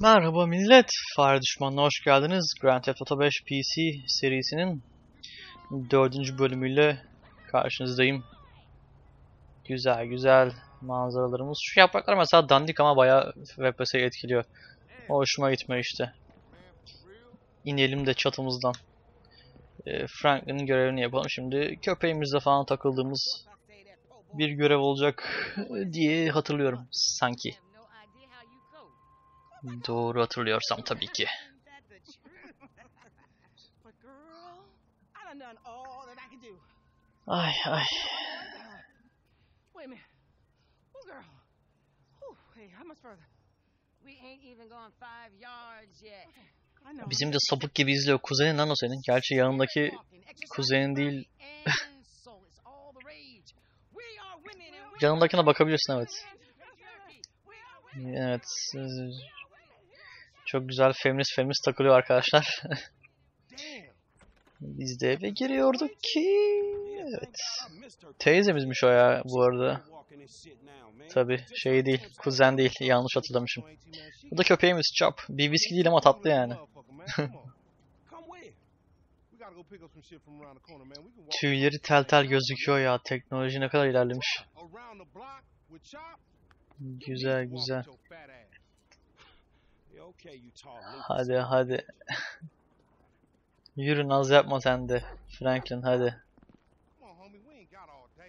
Merhaba millet, Fare Düşmanı'na hoş geldiniz. Grand Theft Auto 5 PC serisinin dördüncü bölümüyle karşınızdayım. Güzel güzel manzaralarımız. Şu yapraklar mesela dandik ama bayağı FPS'yi etkiliyor. Hoşuma gitmiyor işte. İnelim de çatımızdan. Ee, Franklin'in görevini yapalım. Şimdi köpeğimizle falan takıldığımız bir görev olacak diye hatırlıyorum sanki. Doğru hatırlıyorsam tabii ki. Ay ay. Bizim de sapık gibi izliyor. Kuzenin lan o senin. Gerçi yanındaki kuzenin değil. Yanındakine bakabilirsin evet. Evet. Çok güzel feminist feminist takılıyor arkadaşlar. Biz de eve giriyorduk ki. Evet. Teyzemizmiş o ya bu arada. Tabi şey değil. Kuzen değil. Yanlış hatırlamışım. Bu da köpeğimiz Chop. Bir viski değil ama tatlı yani. Tüyleri tel tel gözüküyor ya. Teknoloji ne kadar ilerlemiş. Güzel güzel. Hadi hadi. Yürü naz yapma sen de. Franklin hadi.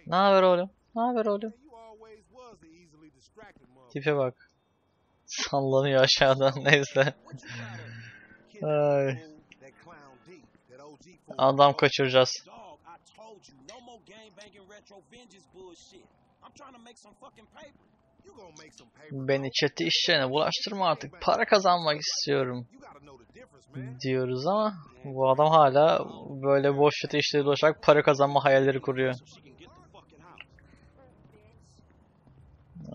Ne haber oğlum? Ne haber oğlum? Tipe bak. Sallanıyor aşağıdan neyse. Ay. Adam kaçıracağız. Beni çete işlerine bulaştırma artık. Para kazanmak istiyorum. Diyoruz ama bu adam hala böyle boş çete işleri dolaşarak para kazanma hayalleri kuruyor.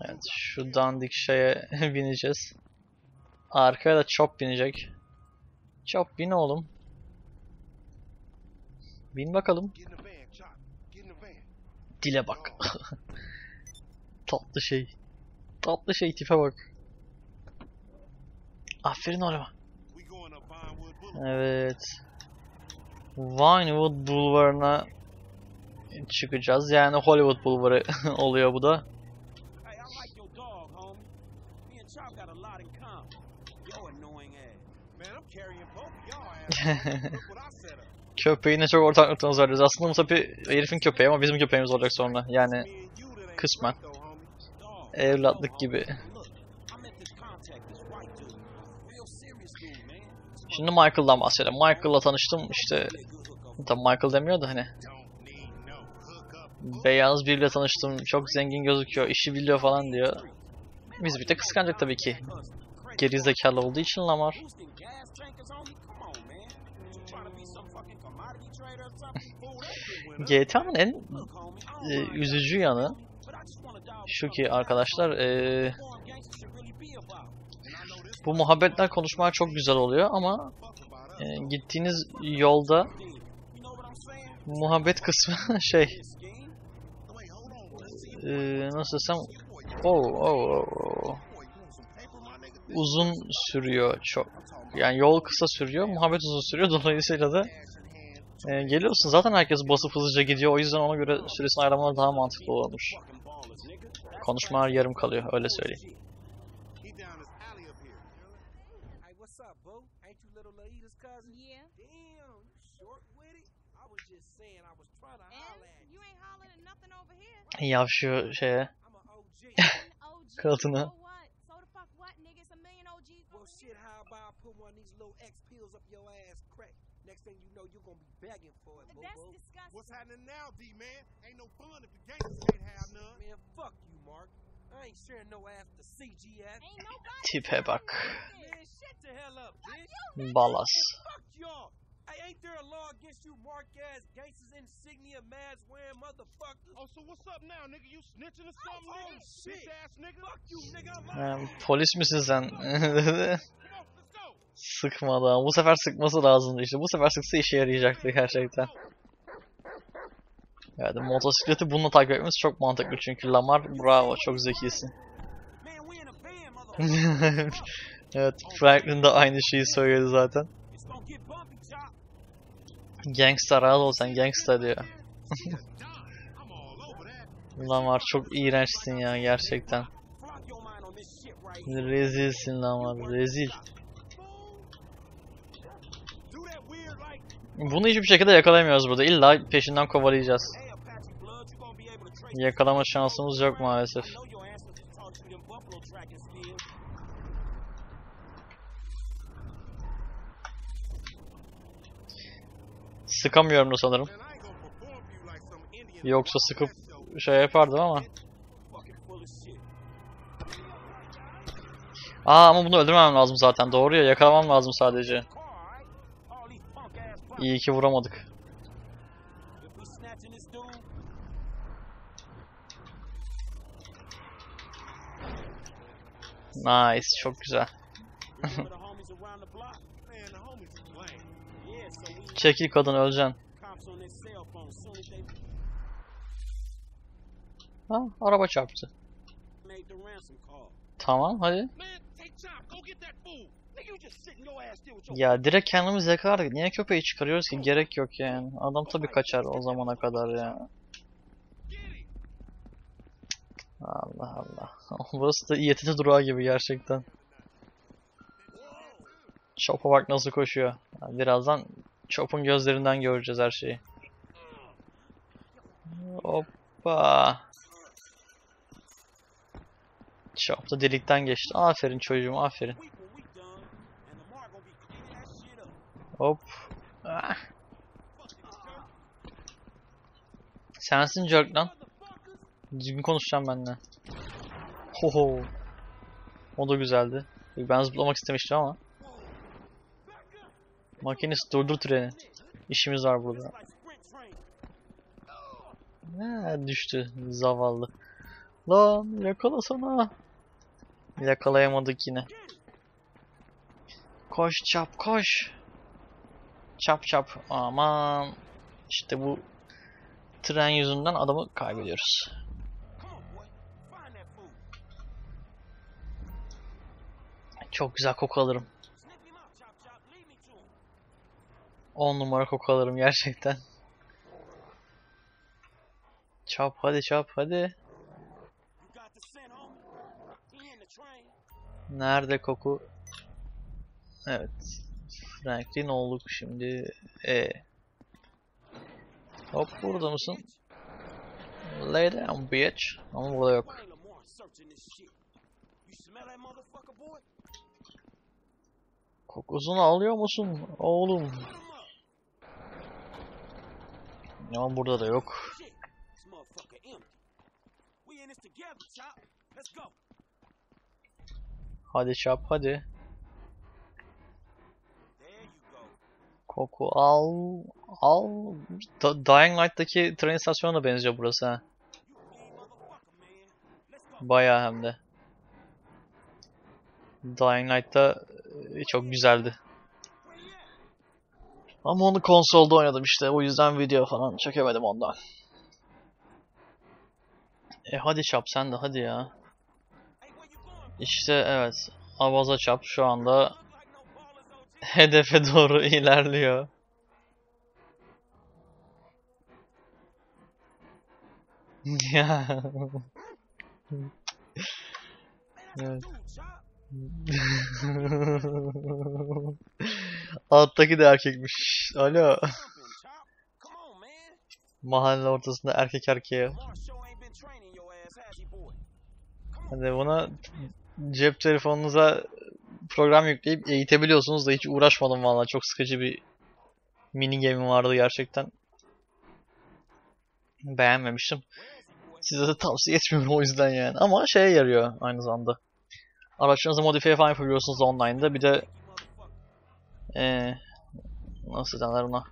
Evet şu dandik şeye bineceğiz. Arkaya da Chop binecek. Chop bin oğlum. Bin bakalım. Dile bak. Tatlı şey. Tatlı şey tipe bak. Aferin oğluma. Evet. Vinewood Bulvarı'na çıkacağız. Yani Hollywood Bulvarı oluyor bu da. Köpeğine çok ortak noktamız. Aslında bu tabi herifin köpeği ama bizim köpeğimiz olacak sonra. Yani kısmen. right though, homie. Dog, evlatlık gibi. Şimdi Michael'dan bahsedelim. Michael'la tanıştım işte. Tabi Michael demiyor da hani. Beyaz biriyle tanıştım. Çok zengin gözüküyor. işi biliyor falan diyor. Biz bir de kıskanacak tabii ki. Geri zekalı olduğu için Lamar. GTA'nın en e, üzücü yanı but I just wanna dog şu ki arkadaşlar e, this bu muhabbetler konuşmalar çok güzel oluyor ama e, gittiğiniz yolda muhabbet kısmı şey e, nasıl desem oh, oh, oh. uzun sürüyor çok. Yani yol kısa sürüyor, muhabbet uzun sürüyor. Dolayısıyla da e, geliyorsun zaten herkes basıp hızlıca gidiyor. O yüzden ona göre süresini ayarlamalar daha mantıklı olmuş. Konuşmalar yarım kalıyor öyle söyleyeyim. He down this alley begging for it, here. boo That's disgusting. What's happening now, D man? Ain't no fun if the gangsters can't have none. Man, fuck you, Mark. I ain't sharing no ass to CGF. Ain't nobody. tipe bak. Man, shut the hell up, bitch. Balas. Fuck y'all. Hey, ain't there a law against you mark ass gangsters insignia mask wearing motherfuckers? Oh, so what's up now, nigga? You snitching or oh, something, Oh, nigga? shit. Bitch ass nigga. Fuck you, nigga. I'm Ha, out. polis misin sen? Ama bu sefer sıkması lazımdı işte. Bu sefer sıksa işe yarayacaktı gerçekten. Yani motosikleti bununla takip etmemiz çok mantıklı çünkü Lamar bravo çok zekisin. Evet, Franklin de aynı şeyi söyledi zaten. Gangsta rahat ol sen gangsta diyor. Var çok iğrençsin ya gerçekten. Flop your mind on this shit right here. Rezilsin lan var rezil. Do that weird like Bunu hiçbir şekilde yakalayamıyoruz burada. İlla peşinden kovalayacağız. Yakalama şansımız yok maalesef. Sıkamıyorum da sanırım. Yoksa sıkıp şey yapardım ama. Aa ama bunu öldürmemem lazım zaten. Doğru ya yakalamam lazım sadece. İyi ki vuramadık. Nice çok güzel. Çekil kadın öleceksin. Ha araba çarptı. Tamam hadi. Ya direkt kendimiz yakalardık. Niye köpeği çıkarıyoruz ki? Gerek yok yani. Adam tabii kaçar o zamana kadar ya. Allah Allah. Burası da İETT durağı gibi gerçekten. Chop'a bak nasıl koşuyor. Birazdan Chop'un gözlerinden göreceğiz her şeyi. Hoppa. Chop da delikten geçti. Aferin çocuğum aferin. week when we done, and Lamar gonna be cleaning that shit up. Hop. Ah. Sensin jerk lan. Düzgün konuşacağım benimle. Hoho. O da güzeldi. Ben zıplamak istemiştim ama. Makinist durdur treni. İşimiz var burada. Ha, düştü zavallı. Lan yakalasana. Yakalayamadık yine. Koş çap koş. Çap çap. Aman. İşte bu tren yüzünden adamı kaybediyoruz. Çok güzel koku alırım. Snip him out, chop chop. Lead me to him. 10 numara koku alırım gerçekten. Çap hadi çap hadi. Nerede koku? Evet. Franklin olduk şimdi. E. Hop burada mısın? Lay down bitch. Ama burada yok. Kokusunu alıyor musun oğlum? Ama burada da yok. Hadi çap hadi. There you go. Koku al. Al. Dying Light'taki tren istasyonuna benziyor burası ha. Bayağı hem de. Dying Light'ta e, çok güzeldi. Ama onu konsolda oynadım işte. O yüzden video falan çekemedim ondan. E hadi çap sen de hadi ya. İşte evet. Avaza çap şu anda hedefe doğru ilerliyor. Ya. Evet. Alttaki de erkekmiş. Alo. Mahalle ortasında erkek erkeğe. Hadi buna cep telefonunuza program yükleyip eğitebiliyorsunuz da hiç uğraşmadım valla. Çok sıkıcı bir mini game vardı gerçekten. Beğenmemiştim. Size de tavsiye etmiyorum o yüzden yani. Ama şeye yarıyor aynı zamanda. Araçlarınızı modifiye falan yapabiliyorsunuz online'da. Bir de eee nasıl denir ona?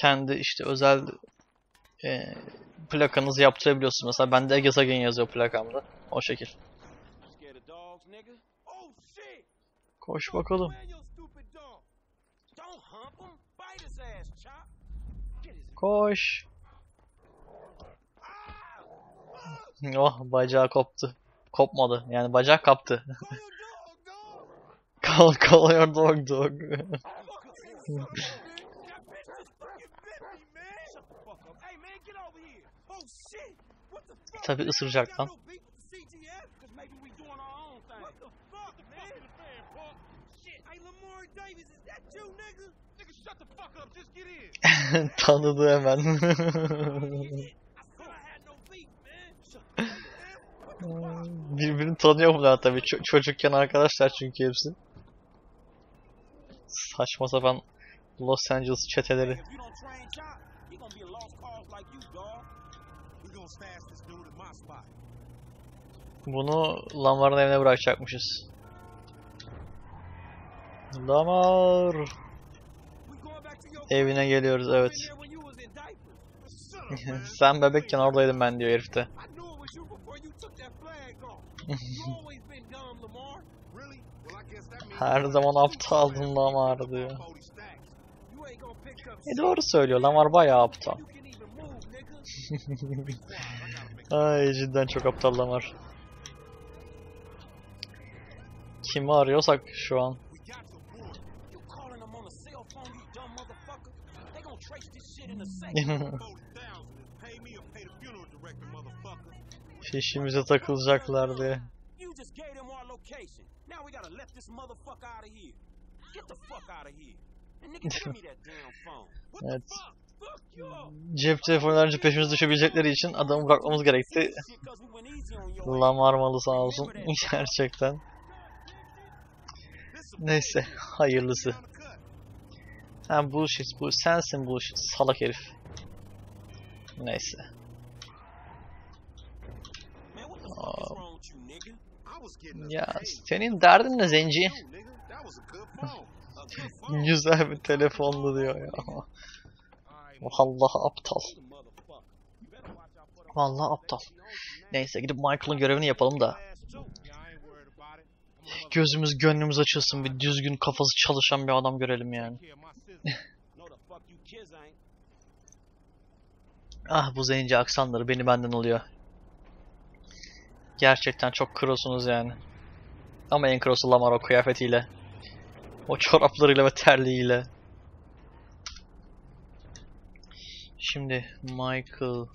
Kendi işte özel eee plakanızı yaptırabiliyorsunuz. Mesela bende Ege Sagen yazıyor plakamda. O şekil. Scared of dogs, nigga? Oh, shit. Koş bakalım. Koş. Oh bacağı koptu. kopmadı. Yani bacak kaptı. Call. Call, your dog dog. That bitch just up, man. Birbirini tanıyor bunlar tabii. Ço- çocukken arkadaşlar çünkü hepsi. Saçma sapan Los Angeles çeteleri. Bunu Lamar'ın evine bırakacakmışız. Lamar evine geliyoruz evet. Sen bebekken oradaydım ben diyor herifte. Her zaman aptaldın Lamar diyor. 40 stacks. You ain't gonna pick up E doğru söylüyor. Lamar bayağı aptal. Ay cidden çok aptal Lamar. Kimi arıyorsak şu an. We got the board. You calling them on a cell phone, you dumb motherfucker? They gonna trace this shit in a second. 40,000 and pay me or pay the funeral director, motherfucker. Fişimize takılacaklar diye. you just gave them our location. Now we gotta let this motherfucker out of here. Get the fuck out of here. And nigga, give me that damn phone. What Evet. Cep telefonlarınca peşimize düşebilecekleri için adamı bırakmamız gerekti. Lamar malı sağ olsun. Gerçekten. Neyse. Hayırlısı. Ha bullshit bu sensin bullshit salak herif. Neyse. Ya senin derdin ne zenci? Güzel bir telefondu diyor ya. Vallahi aptal. Vallahi aptal. Neyse gidip Michael'ın görevini yapalım da. Gözümüz gönlümüz açılsın. Bir düzgün kafası çalışan bir adam görelim yani. Ah bu zenci aksanları beni benden alıyor. Gerçekten çok krosunuz yani. Ama en krosu Lamar o kıyafetiyle. O çoraplarıyla ve terliğiyle. Şimdi Michael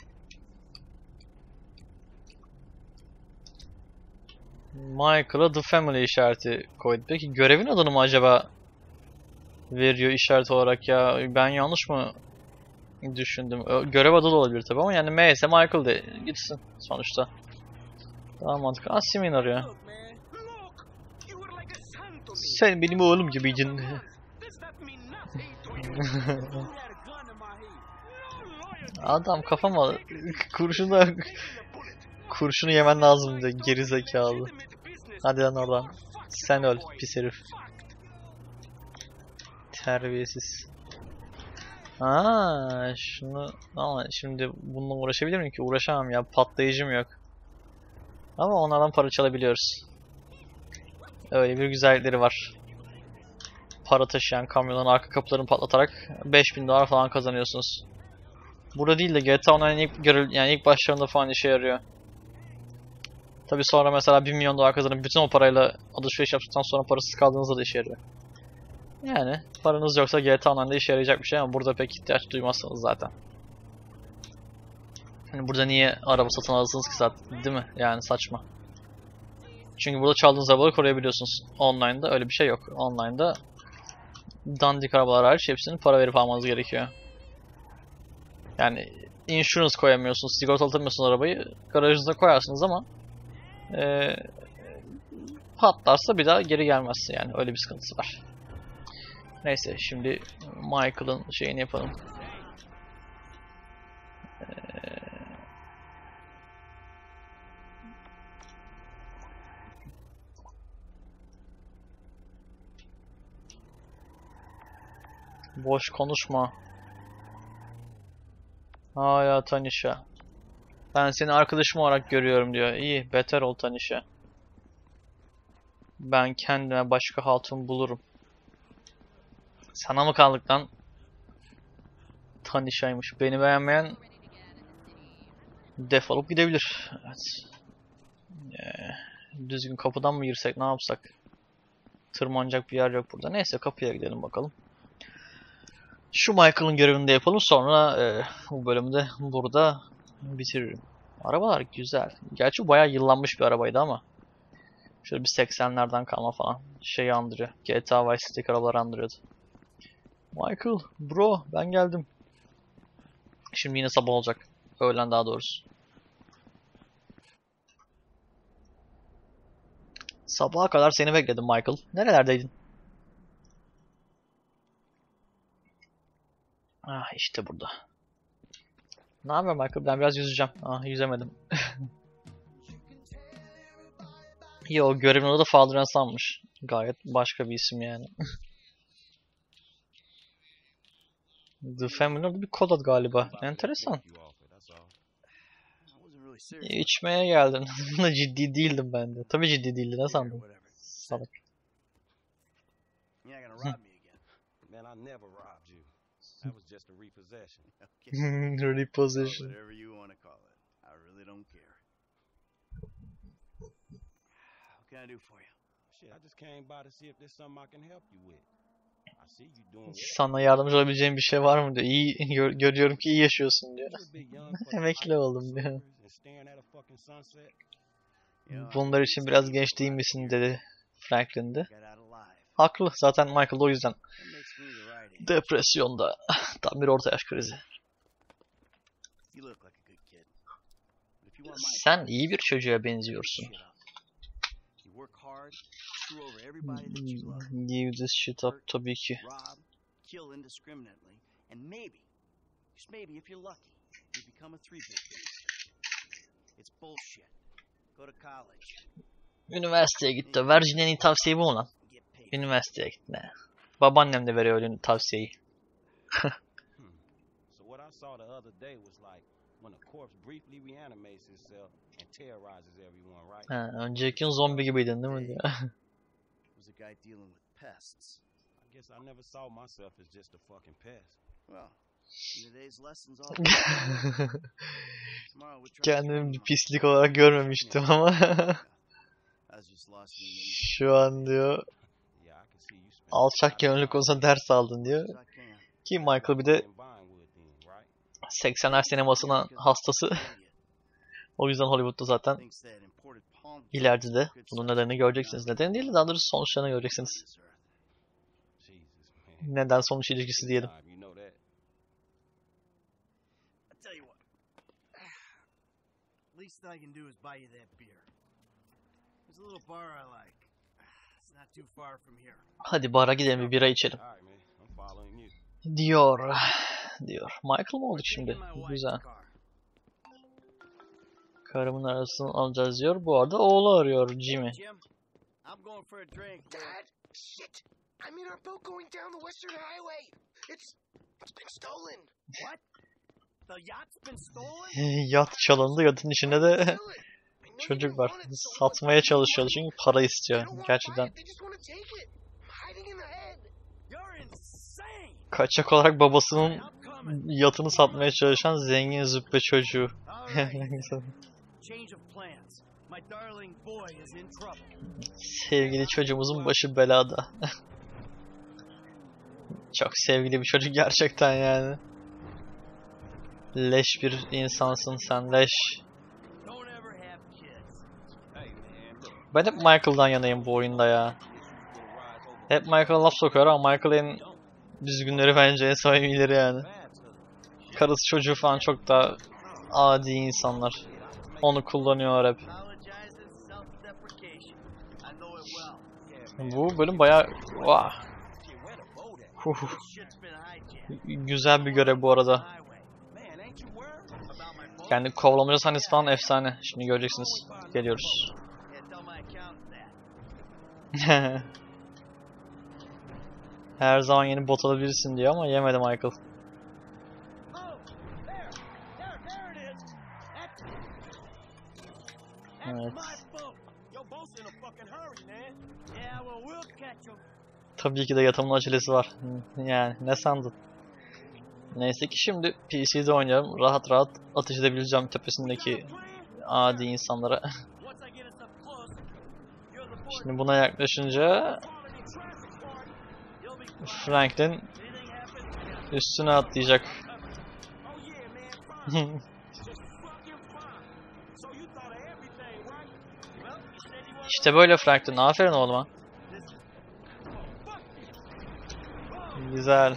Michael'a The Family işareti koydu. Peki görevin adını mı acaba veriyor işaret olarak ya? Ben yanlış mı düşündüm? Görev adı da olabilir tabi ama yani M ise Michael de gitsin sonuçta. Daha mantıklı. Aa Simin arıyor. Sen benim oğlum gibiydin. Adam kafama kurşunu kurşunu yemen lazım de geri zekalı. Hadi lan oradan. Sen öl pis herif. Terbiyesiz. Aa, şunu ama şimdi bununla uğraşabilir miyim ki? Uğraşamam ya. Patlayıcım yok. Ama onlardan para çalabiliyoruz. Öyle bir güzellikleri var. Para taşıyan kamyonun arka kapılarını patlatarak 5000 dolar falan kazanıyorsunuz. Burada değil de GTA Online'in ilk, yani ilk başlarında falan işe yarıyor. Tabi sonra mesela 1 milyon dolar kazanıp bütün o parayla alışveriş yaptıktan sonra parasız kaldığınızda da işe yarıyor. Yani paranız yoksa GTA Online'da işe yarayacak bir şey ama burada pek ihtiyaç duymazsınız zaten. Hani burada niye araba satın alırsınız ki zaten değil mi? Yani saçma. Çünkü burada çaldığınız arabaları koruyabiliyorsunuz. Online'da öyle bir şey yok. Online'da dandik arabalar hariç hepsini para verip almanız gerekiyor. Yani insurance koyamıyorsunuz, sigortalatmıyorsunuz arabayı. Garajınıza koyarsınız ama eee patlarsa bir daha geri gelmez yani öyle bir sıkıntısı var. Neyse şimdi Michael'ın şeyini yapalım. Ee, Boş konuşma. Hala Tanisha. Ben seni arkadaşım olarak görüyorum diyor. İyi, beter ol Tanisha. Ben kendime başka hatun bulurum. Sana mı kaldık lan? Tanisha'ymış. Beni beğenmeyen defolup gidebilir. Evet. Ee, Düzgün kapıdan mı girsek ne yapsak? Tırmanacak bir yer yok burada. Neyse kapıya gidelim bakalım. Şu Michael'ın görevini de yapalım sonra e, bu bölümde burada bitiririm. Arabalar güzel. Gerçi bayağı yıllanmış bir arabaydı ama. Şöyle bir 80'lerden kalma falan. Şeyi andırıyor. GTA Vice City arabaları andırıyordu. Michael, bro ben geldim. Şimdi yine sabah olacak. Öğlen daha doğrusu. Sabaha kadar seni bekledim Michael. Nerelerdeydin? Ah işte burada. Ne haber Michael? Ben biraz yüzeceğim. Ah yüzemedim. Yo görevin adı da Father and Son'mış. Gayet başka bir isim yani. The Family orada bir kod galiba. Enteresan. İçmeye geldin. Bunda ciddi değildim ben de. Tabii ciddi değildi. Ne sandın? Salak. You're not gonna rob me again. Man, I never robbed you. That was just a repossession. Okay. Reposition. Whatever you want to call it. I really don't care. What can I do for you? Shit, I just came by to see if there's something I can help you with. Sana yardımcı olabileceğim bir şey var mı diyor. İyi gör- görüyorum ki iyi yaşıyorsun diyor. Emekli oldum diyor. Bunlar için biraz genç değil misin dedi Franklin de. Haklı. Zaten Michael o yüzden depresyonda. Tam bir orta yaş krizi. Sen iyi bir çocuğa benziyorsun. Give this shit up tabii ki. kill indiscriminately, and maybe, just maybe if you're lucky, you become a three-bit gangster. It's bullshit. Go to college, Üniversiteye gitti. Ver en iyi tavsiyeyi bu mu lan? get paid. Üniversiteye git ne? Babaannem de veriyor öyle tavsiyeyi. So what I saw the other day was like when a corpse briefly reanimates itself and terrorizes everyone, right? Ha, önceki zombi gibiydin değil mi. Was a guy dealing with pests. I guess I never saw myself as just a fucking pest. Well, today's lessons all. Kendimi bir pislik olarak görmemiştim ama şu an diyor Yeah, I can see you spend alçak gönüllü konusunda ders aldın diyor. as I can. Ki Michael bir de in Vinewood then, right? 80'ler sinemasına hastası. O yüzden Hollywood'da zaten ileride de bunun nedenini göreceksiniz. Nedeni değil de daha doğrusu sonuçlarını göreceksiniz. Neden sonuç ilişkisi diyelim. Hadi bara gidelim bir bira içelim. Diyor. Diyor. Michael mı olduk şimdi? Güzel. Karımın arasını alacağız diyor. Bu arada oğlu arıyor Jimmy. Jim, I'm going for a drink. with- Dad, shit! I'm in our boat going down the Western Highway. It's it's been stolen. What? The yacht's been stolen? Yat çalındı. Yatın içinde de çocuk var. Satmaya but çalışıyordu çünkü para istiyor. Gerçekten kaçak olarak babasının yatını satmaya çalışan zengin züppe çocuğu. All right. Change of plans. My darling boy is in trouble. Sevgili çocuğumuzun başı belada. Çok sevgili bir çocuk gerçekten yani. Leş bir insansın sen leş. Don't ever have kids. Hey, man, look. Ben hep Michael'dan yanayım bu oyunda ya. Hep Michael'a laf sokuyor ama Michael en düzgünleri bence en samimileri yani. Karısı çocuğu falan çok daha adi insanlar. Onu kullanıyorlar hep. Bu bölüm bayağı vah, huh, güzel bir görev bu arada. Yani kovalamaca sahnesi falan efsane. Şimdi göreceksiniz. Geliyoruz. Her zaman yeni bot alabilirsin diyor ama yemedi Michael. Oh, there, there, there it is. That's, that's Evet. my boat. Your boat's in a fucking hurry, man. Yeah, well, we'll catch Tabii ki de yatımın acelesi var. Yani ne sandın? Neyse ki şimdi PC'de oynuyorum. Rahat rahat atış edebileceğim tepesindeki adi insanlara. Şimdi buna yaklaşınca Franklin üstüne atlayacak. İşte böyle Franklin. Aferin oğluma. Güzel.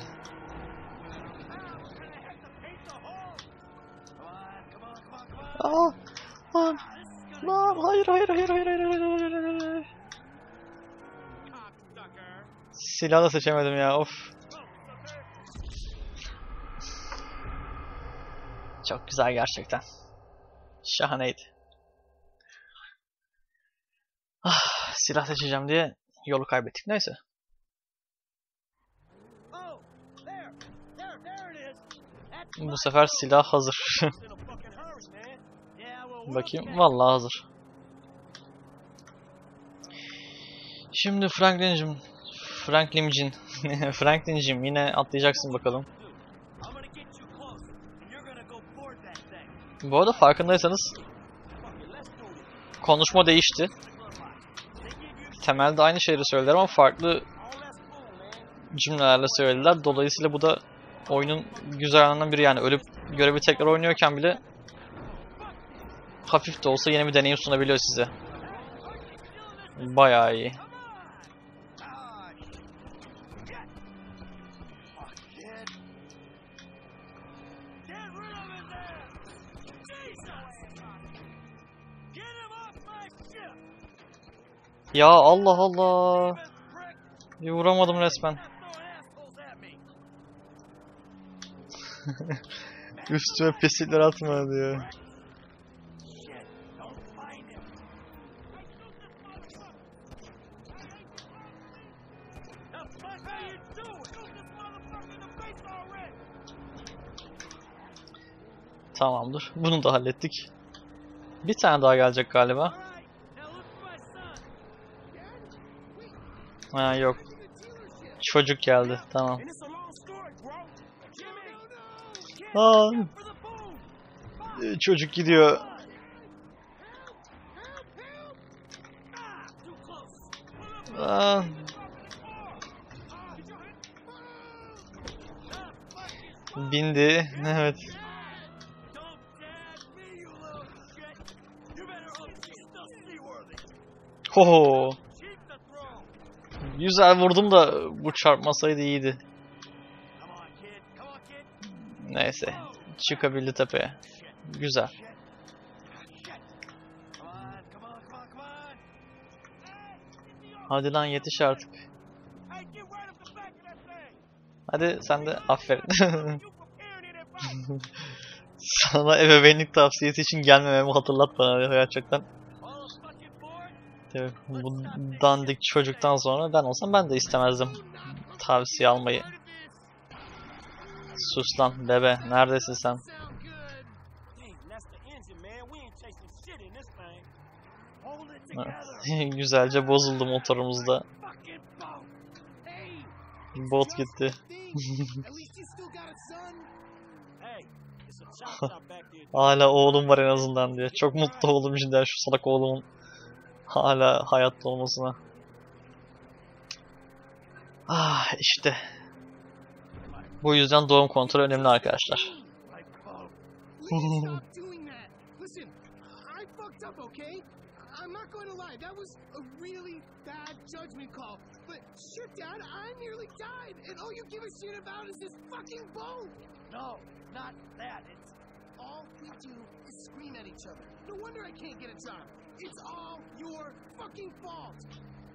Aa, lan, lan, hayır, hayır, hayır, hayır, hayır, hayır, hayır. Silahı da seçemedim ya, of. Çok güzel gerçekten. Şahaneydi. Ah, silah seçeceğim diye yolu kaybettik. Neyse. Bu sefer silah hazır. Bakayım. Vallahi hazır. Şimdi Franklin'cim Franklin'cim Franklin'cim yine atlayacaksın bakalım. Bu arada farkındaysanız konuşma değişti. Temelde aynı şeyleri söylediler ama farklı cümlelerle söylediler. Dolayısıyla bu da oyunun güzel yanlarından biri yani ölüp görevi tekrar oynuyorken bile hafif de olsa yeni bir deneyim sunabiliyor size. Bayağı iyi. Ya Allah Allah. Bir vuramadım resmen. Üstüme pislikler atma diyor. Tamamdır. Bunu da hallettik. Bir tane daha gelecek galiba. Ha yok. Çocuk geldi. Tamam. Lan. E, çocuk gidiyor. Lan. Bindi. Evet. Ho ho. Güzel vurdum da bu çarpmasaydı iyiydi. Neyse. Çıkabildi tepeye. Güzel. Hadi lan yetiş artık. Hadi sen de aferin. Sana ebeveynlik tavsiyesi için gelmememi hatırlat bana gerçekten. Tabii bu dandik çocuktan sonra ben olsam ben de istemezdim tavsiye almayı. Sus lan bebe neredesin sen? Güzelce bozuldu motorumuzda. Bot gitti. Hala oğlum var en azından diye. Çok mutlu oldum cidden şu salak oğlumun hala hayatta olmasına. Ah işte. Bu yüzden doğum kontrolü önemli arkadaşlar. It's all your fucking fault.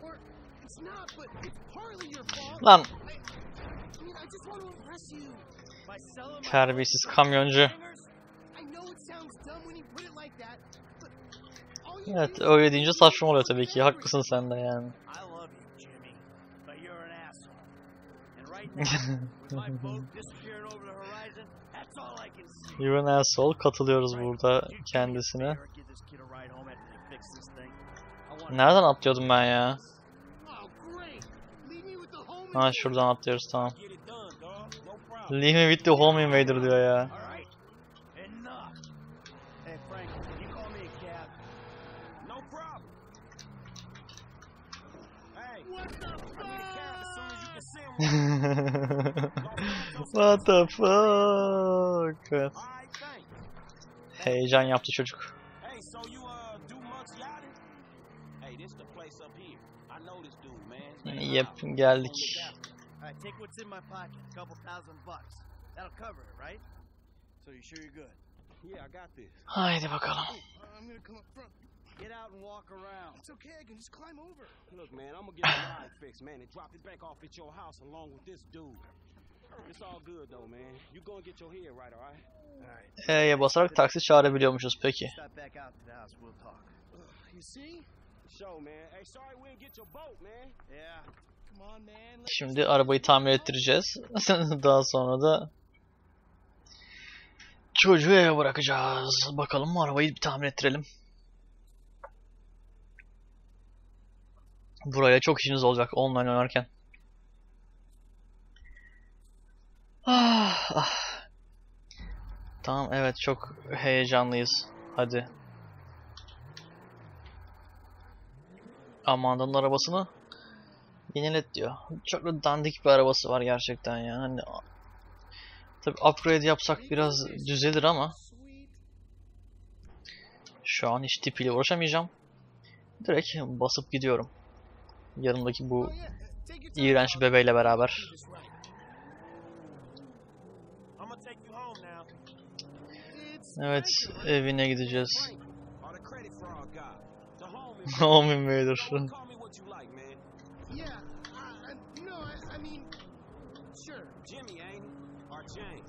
Or it's not, but it's partly your fault. Lan. I mean, I just want to impress you. By selling Terbiyesiz kamyoncu. Evet öyle deyince saçma oluyor tabii ki. Haklısın sen de yani. You're an asshole. Katılıyoruz burada kendisine. Nereden atlıyordum ben ya? Ha şuradan atlıyoruz tamam. Leave me with the home invader diyor ya. What the fuck? Heyecan yaptı çocuk. Got this. Haydi bakalım. I'm gonna come up front. Get out and walk around. It's okay, I can just climb over. Look, man, I'm gonna get the ride fixed, man, and drop it back off at your house along with this dude. It's all good though, man. You gonna get your head right, all right? All right. E'ye basarak taksi çağırabiliyormuşuz peki. You see? Show, man. Hey, sorry we didn't get your boat, man. Yeah. Come on, man. Şimdi arabayı tamir ettireceğiz. Daha sonra da çocuğu eve bırakacağız. Bakalım arabayı bir tamir ettirelim. Burayla çok işiniz olacak online oynarken. Ah, ah. Tamam evet çok heyecanlıyız. Hadi. Amanda'nın arabasını yenilet diyor. Çok da dandik bir arabası var gerçekten ya. Hani Tabi upgrade yapsak biraz düzelir ama şu an hiç tipiyle uğraşamayacağım. Direkt basıp gidiyorum. Yanımdaki bu iğrenç bebeğle beraber. Evet evine gideceğiz. The homie. Home invader. Call me what you like, man. Yeah. I, I, no, I, I mean, sure, Jimmy, ain't he? Or James?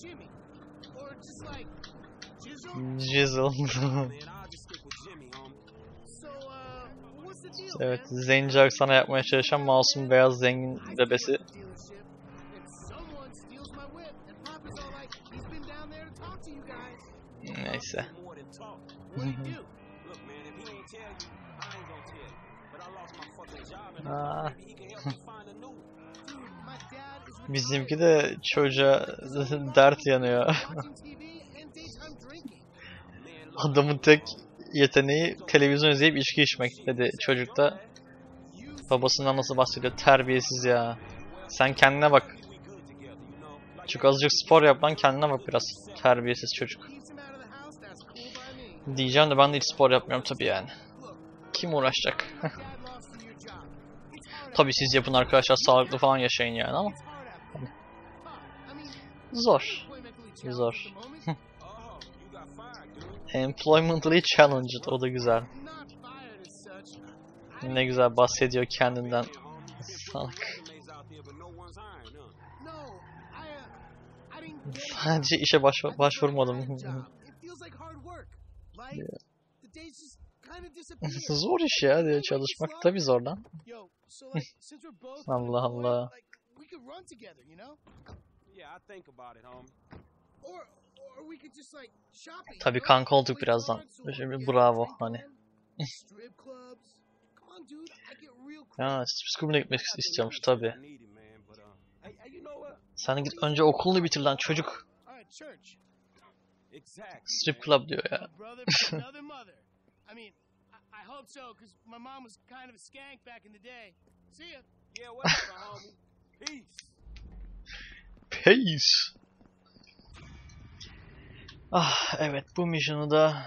Jimmy, or just like Jizzle. Uh, evet zenci sana yapmaya çalışan masum beyaz zengin bebesi. Neyse. Bizimki de çocuğa dert yanıyor. Adamın tek yeteneği televizyon izleyip içki içmek dedi. Çocuk da babasından nasıl bahsediyor. Terbiyesiz ya. Sen kendine bak. Çok azıcık spor yap lan kendine bak biraz. Terbiyesiz çocuk. keeps him out of the house, that's cool by me. Diyeceğim de ben de hiç spor yapmıyorum tabii yani. Kim uğraşacak? tabii siz yapın arkadaşlar sağlıklı falan yaşayın yani ama zor. Zor. Employmentally challenged o da güzel. Ne güzel bahsediyor kendinden. Salak. Sadece işe baş başvurmadım. Disappear. zor iş ya diye çalışmak tabii zor lan. Allah Allah. Tabii kanka olduk birazdan. Şimdi bravo hani. Ya Script'e gitmek istiyormuş tabii. Sen git önce okulunu bitir lan çocuk. Strip club diyor ya. A brother from another mother. I mean, I, I hope so, because my mom was kind of a skank back in the day. See ya. Yeah, whatever, homie. Peace. Peace. Ah evet bu mission'ı da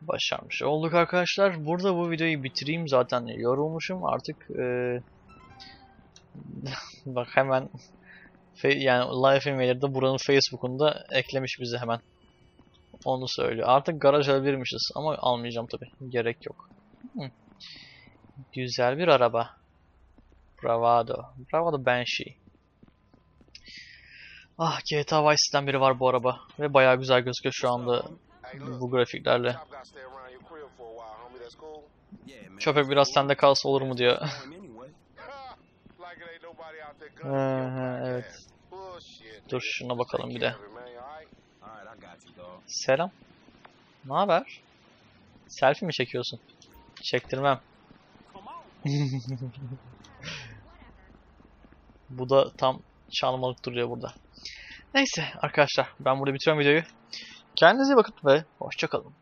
başarmış olduk arkadaşlar. Burada bu videoyu bitireyim zaten yorulmuşum artık eee, bak hemen yani Life Invader'da buranın Facebook'unda eklemiş bizi hemen. Onu söylüyor. Artık garaj alabilirmişiz ama almayacağım tabi. Gerek yok. Hı. Güzel bir araba. Bravado. Bravado Banshee. Ah GTA Vice City'den biri var bu araba. Ve bayağı güzel gözüküyor şu anda bu grafiklerle. Köpek biraz sende kalsa olur mu diyor. Him anyway. like it ain't nobody out there Hı gunning for your evet. Dur şuna bakalım bir de. Selam. Ne haber? Selfie mi çekiyorsun? Çektirmem. Bu da tam çalmalık duruyor burada. Neyse arkadaşlar ben burada bitiriyorum videoyu. Kendinize bakın ve hoşçakalın.